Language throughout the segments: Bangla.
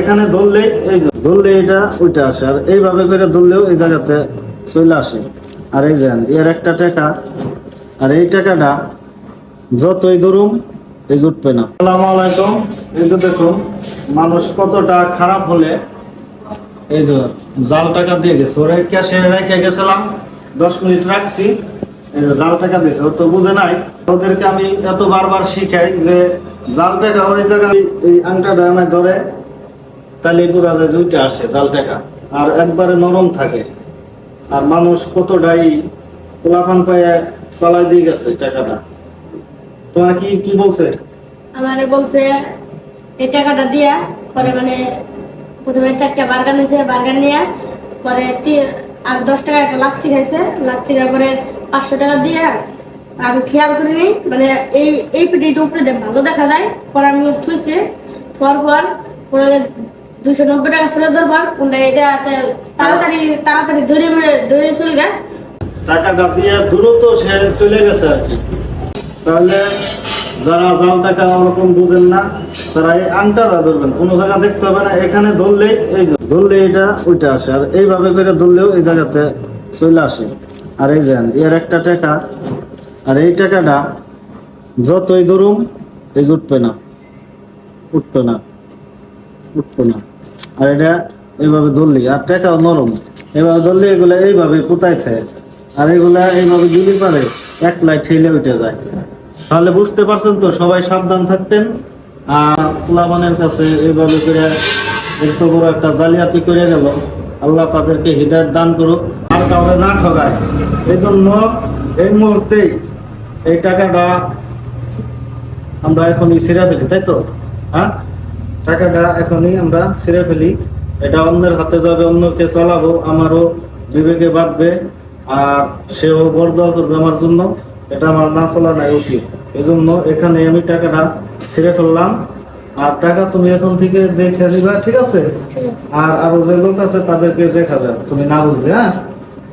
এখানে ধরলেই এই ধরলে এটা ওইটা আসে, আর এইভাবে করে ধরলেও এই জায়গাতে চলে আসে। আর এই এর একটা টাকা, আর এই টাকাটা যতই ধরুম, এই জুটবে না। আলাইকুম। এই যে দেখুন, মানুষ কতটা খারাপ হলে এই যে জাল টাকা দিয়ে গেছে। ওরা ক্যাশে রেখে গেছিলাম, দশ মিনিট রাখছি, এই যে জাল টাকা দিয়েছে। তো বুঝে নাই। ওদেরকে আমি এত বারবার শিখাই যে জাল টাকা ওই জায়গায় এই আংটাটা আমায় ধরে তাহলে বোঝা যায় যে আসে, জাল টাকা আর একবারে নরম থাকে। আর মানুষ কতটাই পোলাপান পায়ে চালাই দিয়ে গেছে টাকাটা। তোমার কি কি বলছে? আমারে বলছে, এই টাকাটা দিয়া, পরে মানে প্রথমে চারটা বার্গার নিয়েছে বার্গার নিয়ে, পরে আর দশ টাকা একটা লাচ্ছি খাইছে। লাচ্ছি খাওয়ার পরে পাঁচশো টাকা দিয়ে, আমি খেয়াল করিনি মানে এই এই পেটিটা উপরে ভালো দেখা যায়। পরে আমি থুইছে, থোয়ার পর, পরে দুশো নব্বই টাকা ফেরত দেওয়ার পর এটা তাড়াতাড়ি তাড়াতাড়ি ধরে মেরে ধরে চলে গেছে। টাকাটা দিয়ে দ্রুত সে চলে গেছে আর কি। তাহলে যারা জাল টাকা ওরকম বুঝেন না, তারা এই আংটাটা ধরবেন। কোনো জায়গা দেখতে হবে না, এখানে ধরলেই এই ধরলে এটা ওইটা আসে। আর এইভাবে করে ধরলেও এই জায়গাতে চলে আসে। আর এই যে, এর একটা টাকা, আর এই টাকাটা যতই ধরুম, এই উঠবে না উঠবে না উঠবে না। আর এটা এইভাবে ধরলি, আর টাকাও নরম। এইভাবে ধরলে, এগুলো এইভাবে কোথায় থাকে। আর এগুলা এইভাবে যদি পারে, এক লাইট ঠেলে উঠে যায়। তাহলে বুঝতে পারছেন তো, সবাই সাবধান থাকতেন আর পোলাবানের কাছে এইভাবে করে এত বড় একটা জালিয়াতি করে গেল। আল্লাহ তাদেরকে হৃদয়ত দান করুক, আর কাউকে না ঠগায় এই জন্য এই মুহূর্তেই এই টাকাটা আমরা এখনই ছিঁড়ে ফেলি, তাই তো? হ্যাঁ? টাকাটা এখনই আমরা ছিঁড়ে ফেলি। এটা অন্যের হাতে যাবে, অন্যকে চালাবো, আমারও বিবেকে বাঁধবে, আর সেও বরদোয়া করবে আমার জন্য। এটা আমার না চলা নাই উচিত। এই জন্য এখানে আমি টাকাটা ছেড়ে ফেললাম। আর টাকা তুমি এখন থেকে দেখে দিবা, ঠিক আছে? আর আরও যে লোক আছে তাদেরকে দেখাবে তুমি না বুঝবে হ্যাঁ?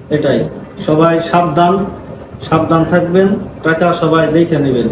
এটাই। সবাই সাবধান সাবধান থাকবেন। টাকা সবাই দেখে নেবেন।